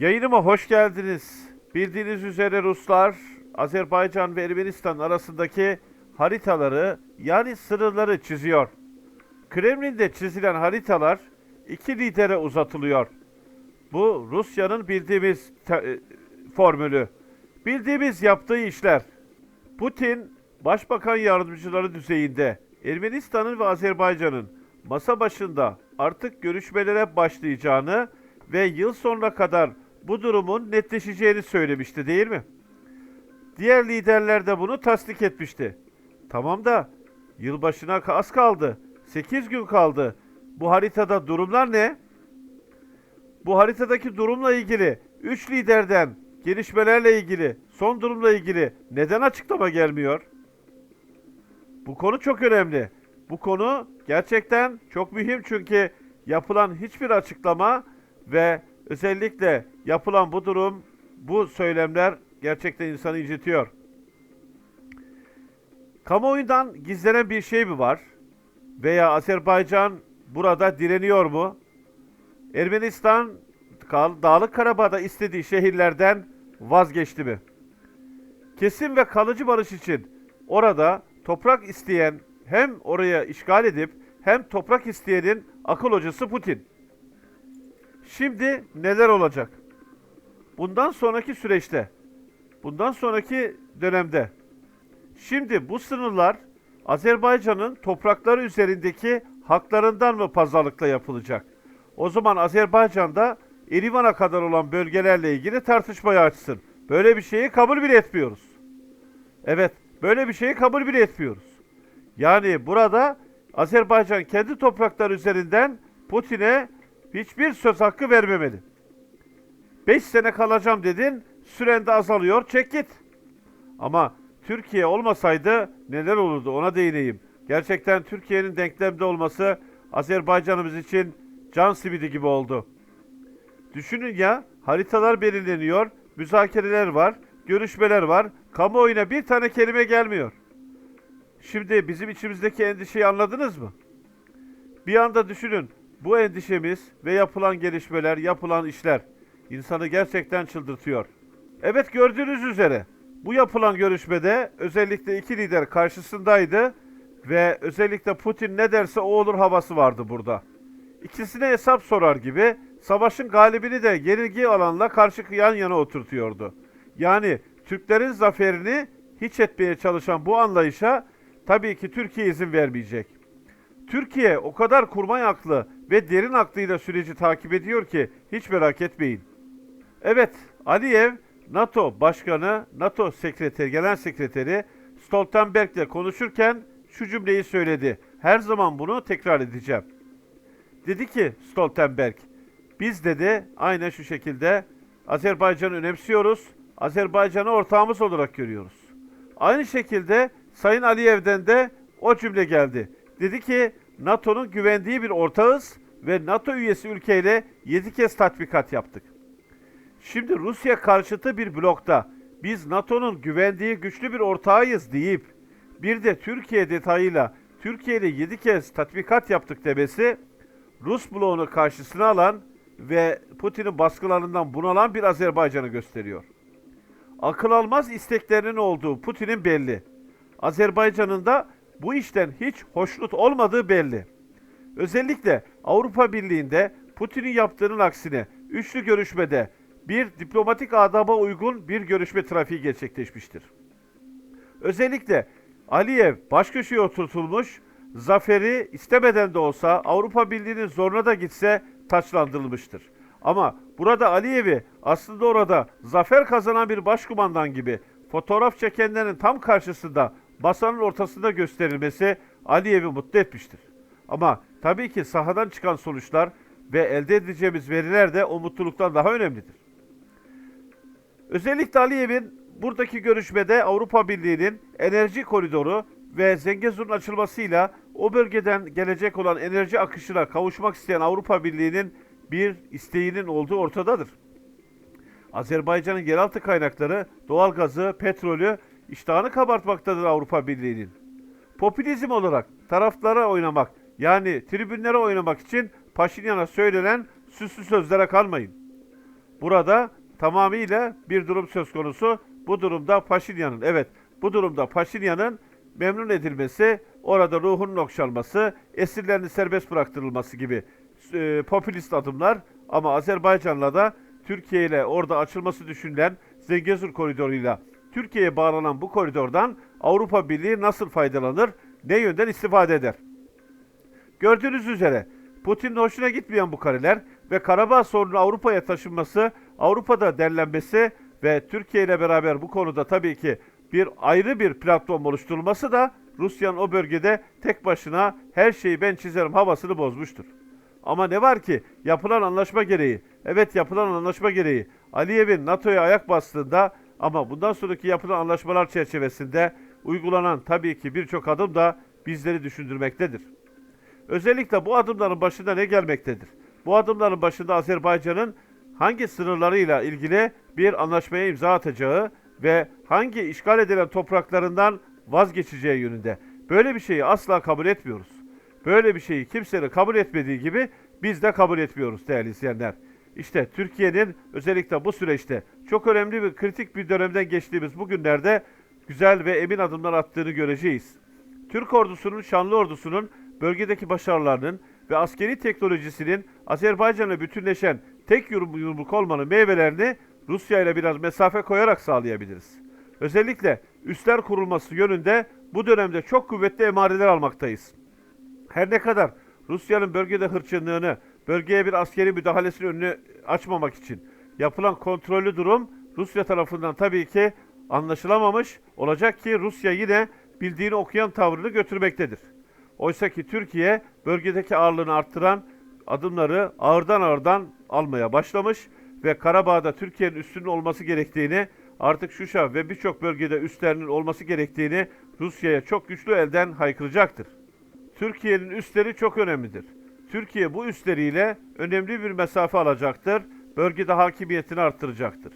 Yayınıma hoş geldiniz. Bildiğiniz üzere Ruslar, Azerbaycan ve Ermenistan arasındaki haritaları yani sınırları çiziyor. Kremlin'de çizilen haritalar iki lidere uzatılıyor. Bu Rusya'nın bildiğimiz te- e, formülü. Bildiğimiz yaptığı işler. Putin, başbakan yardımcıları düzeyinde Ermenistan'ın ve Azerbaycan'ın masa başında artık görüşmelere başlayacağını ve yıl sonuna kadar bu durumun netleşeceğini söylemişti değil mi? Diğer liderler de bunu tasdik etmişti. Tamam da yılbaşına az kaldı. 8 gün kaldı. Bu haritada durumlar ne? Bu haritadaki durumla ilgili 3 liderden gelişmelerle ilgili, son durumla ilgili neden açıklama gelmiyor? Bu konu çok önemli. Bu konu gerçekten çok mühim çünkü yapılan hiçbir açıklama ve özellikle yapılan bu durum, bu söylemler gerçekten insanı incitiyor. Kamuoyundan gizlenen bir şey mi var? Veya Azerbaycan burada direniyor mu? Ermenistan Dağlık Karabağ'da istediği şehirlerden vazgeçti mi? Kesin ve kalıcı barış için orada toprak isteyen hem oraya işgal edip hem toprak isteyenin akıl hocası Putin. Şimdi neler olacak? Bundan sonraki süreçte, bundan sonraki dönemde Şimdi bu sınırlar Azerbaycan'ın toprakları üzerindeki haklarından mı pazarlıkla yapılacak? O zaman Azerbaycan'da Erivan'a kadar olan bölgelerle ilgili tartışmayı açsın. Böyle bir şeyi kabul bile etmiyoruz. Evet, böyle bir şeyi kabul bile etmiyoruz. Yani burada Azerbaycan kendi toprakları üzerinden Putin'e hiçbir söz hakkı vermemeli. 5 sene kalacağım dedin, süren de azalıyor, çek git. Ama Türkiye olmasaydı neler olurdu ona değineyim. Gerçekten Türkiye'nin denklemde olması Azerbaycan'ımız için can simidi gibi oldu. Düşünün ya haritalar belirleniyor, müzakereler var, görüşmeler var, kamuoyuna bir tane kelime gelmiyor. Şimdi bizim içimizdeki endişeyi anladınız mı? Bir anda düşünün bu endişemiz ve yapılan gelişmeler, yapılan işler insanı gerçekten çıldırtıyor. Evet gördüğünüz üzere bu yapılan görüşmede özellikle iki lider karşısındaydı ve özellikle Putin ne derse o olur havası vardı burada. İkisine hesap sorar gibi savaşın galibini de yenilgi alanla karşı yan yana oturtuyordu. Yani Türklerin zaferini hiç etmeye çalışan bu anlayışa tabii ki Türkiye izin vermeyecek. Türkiye o kadar kurmay aklı ve derin aklıyla süreci takip ediyor ki hiç merak etmeyin. Evet, Aliyev NATO Başkanı, NATO Sekreteri, Genel Sekreteri Stoltenberg'le konuşurken şu cümleyi söyledi. Her zaman bunu tekrar edeceğim. Dedi ki Stoltenberg, biz dedi aynen şu şekilde Azerbaycan'ı önemsiyoruz, Azerbaycan'ı ortağımız olarak görüyoruz. Aynı şekilde Sayın Aliyev'den de o cümle geldi. Dedi ki NATO'nun güvendiği bir ortağız ve NATO üyesi ülkeyle 7 kez tatbikat yaptık. Şimdi Rusya karşıtı bir blokta biz NATO'nun güvendiği güçlü bir ortağıyız deyip bir de Türkiye detayıyla Türkiye ile 7 kez tatbikat yaptık demesi Rus bloğunu karşısına alan ve Putin'in baskılarından bunalan bir Azerbaycan'ı gösteriyor. Akıl almaz isteklerinin olduğu Putin'in belli. Azerbaycan'ın da bu işten hiç hoşnut olmadığı belli. Özellikle Avrupa Birliği'nde Putin'in yaptığının aksine üçlü görüşmede bir diplomatik adaba uygun bir görüşme trafiği gerçekleşmiştir. Özellikle Aliyev baş köşeye oturtulmuş, zaferi istemeden de olsa Avrupa Birliği'nin zoruna da gitse taçlandırılmıştır. Ama burada Aliyev'i aslında orada zafer kazanan bir başkumandan gibi fotoğraf çekenlerin tam karşısında masanın ortasında gösterilmesi Aliyev'i mutlu etmiştir. Ama tabii ki sahadan çıkan sonuçlar ve elde edeceğimiz veriler de o mutluluktan daha önemlidir. Özellikle Aliyev'in buradaki görüşmede Avrupa Birliği'nin enerji koridoru ve Zengezur'un açılmasıyla o bölgeden gelecek olan enerji akışına kavuşmak isteyen Avrupa Birliği'nin bir isteğinin olduğu ortadadır. Azerbaycan'ın yeraltı kaynakları, doğalgazı, petrolü iştahını kabartmaktadır Avrupa Birliği'nin. Popülizm olarak taraflara oynamak yani tribünlere oynamak için Paşinyan'a söylenen süslü sözlere kalmayın. burada tamamıyla bir durum söz konusu. Bu durumda Paşinyan'ın evet bu durumda Paşinyan'ın memnun edilmesi, orada ruhunun okşanması, esirlerin serbest bıraktırılması gibi e, popülist adımlar ama Azerbaycan'la da Türkiye ile orada açılması düşünülen Zengezur koridoruyla Türkiye'ye bağlanan bu koridordan Avrupa Birliği nasıl faydalanır, ne yönden istifade eder? Gördüğünüz üzere Putin'in hoşuna gitmeyen bu kareler ve Karabağ sorunu Avrupa'ya taşınması, Avrupa'da derlenmesi ve Türkiye ile beraber bu konuda tabii ki bir ayrı bir platform oluşturulması da Rusya'nın o bölgede tek başına her şeyi ben çizerim havasını bozmuştur. Ama ne var ki yapılan anlaşma gereği, evet yapılan anlaşma gereği Aliyev'in NATO'ya ayak bastığında ama bundan sonraki yapılan anlaşmalar çerçevesinde uygulanan tabii ki birçok adım da bizleri düşündürmektedir. Özellikle bu adımların başında ne gelmektedir? Bu adımların başında Azerbaycan'ın hangi sınırlarıyla ilgili bir anlaşmaya imza atacağı ve hangi işgal edilen topraklarından vazgeçeceği yönünde. Böyle bir şeyi asla kabul etmiyoruz. Böyle bir şeyi kimsenin kabul etmediği gibi biz de kabul etmiyoruz değerli izleyenler. İşte Türkiye'nin özellikle bu süreçte çok önemli bir kritik bir dönemden geçtiğimiz bu günlerde güzel ve emin adımlar attığını göreceğiz. Türk ordusunun, şanlı ordusunun bölgedeki başarılarının ve askeri teknolojisinin Azerbaycan'la bütünleşen tek yum- yumruk olmanın meyvelerini Rusya ile biraz mesafe koyarak sağlayabiliriz. Özellikle üsler kurulması yönünde bu dönemde çok kuvvetli emareler almaktayız. Her ne kadar Rusya'nın bölgede hırçınlığını, bölgeye bir askeri müdahalesinin önünü açmamak için yapılan kontrollü durum Rusya tarafından tabii ki anlaşılamamış olacak ki Rusya yine bildiğini okuyan tavrını götürmektedir. Oysa ki Türkiye bölgedeki ağırlığını arttıran adımları ağırdan ağırdan almaya başlamış ve Karabağ'da Türkiye'nin üstünün olması gerektiğini, artık Şuşa ve birçok bölgede üstlerinin olması gerektiğini Rusya'ya çok güçlü elden haykıracaktır. Türkiye'nin üstleri çok önemlidir. Türkiye bu üstleriyle önemli bir mesafe alacaktır. Bölgede hakimiyetini arttıracaktır.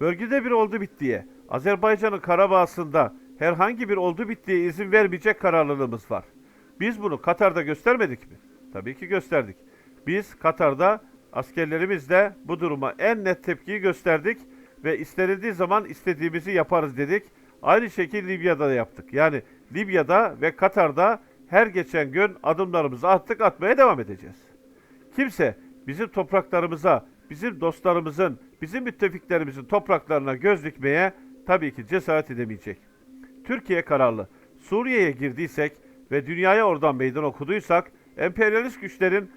Bölgede bir oldu bittiye, Azerbaycan'ın Karabağ'sında herhangi bir oldu bittiye izin vermeyecek kararlılığımız var. Biz bunu Katar'da göstermedik mi? Tabii ki gösterdik. Biz Katar'da askerlerimizle bu duruma en net tepkiyi gösterdik ve istenildiği zaman istediğimizi yaparız dedik. Aynı şekilde Libya'da da yaptık. Yani Libya'da ve Katar'da her geçen gün adımlarımızı attık atmaya devam edeceğiz. Kimse bizim topraklarımıza, bizim dostlarımızın, bizim müttefiklerimizin topraklarına göz dikmeye tabii ki cesaret edemeyecek. Türkiye kararlı. Suriye'ye girdiysek ve dünyaya oradan meydan okuduysak, emperyalist güçlerin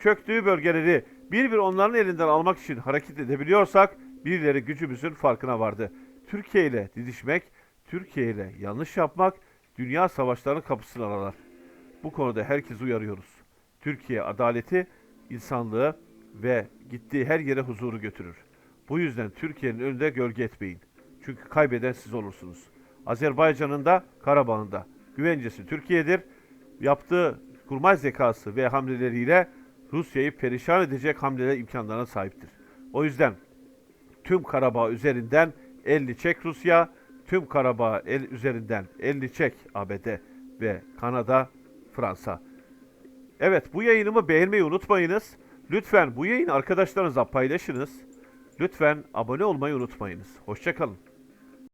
çöktüğü bölgeleri bir bir onların elinden almak için hareket edebiliyorsak, birileri gücümüzün farkına vardı. Türkiye ile didişmek, Türkiye ile yanlış yapmak, dünya savaşlarının kapısını aralar. Bu konuda herkes uyarıyoruz. Türkiye adaleti, insanlığı ve gittiği her yere huzuru götürür. Bu yüzden Türkiye'nin önünde gölge etmeyin. Çünkü kaybeden siz olursunuz. Azerbaycan'ın da Karabağ'ın da güvencesi Türkiye'dir. Yaptığı kurmay zekası ve hamleleriyle Rusya'yı perişan edecek hamleler imkanlarına sahiptir. O yüzden tüm Karabağ üzerinden elini çek Rusya, tüm Karabağ el üzerinden elini çek ABD ve Kanada, Fransa. Evet bu yayınımı beğenmeyi unutmayınız. Lütfen bu yayını arkadaşlarınızla paylaşınız. Lütfen abone olmayı unutmayınız. Hoşçakalın.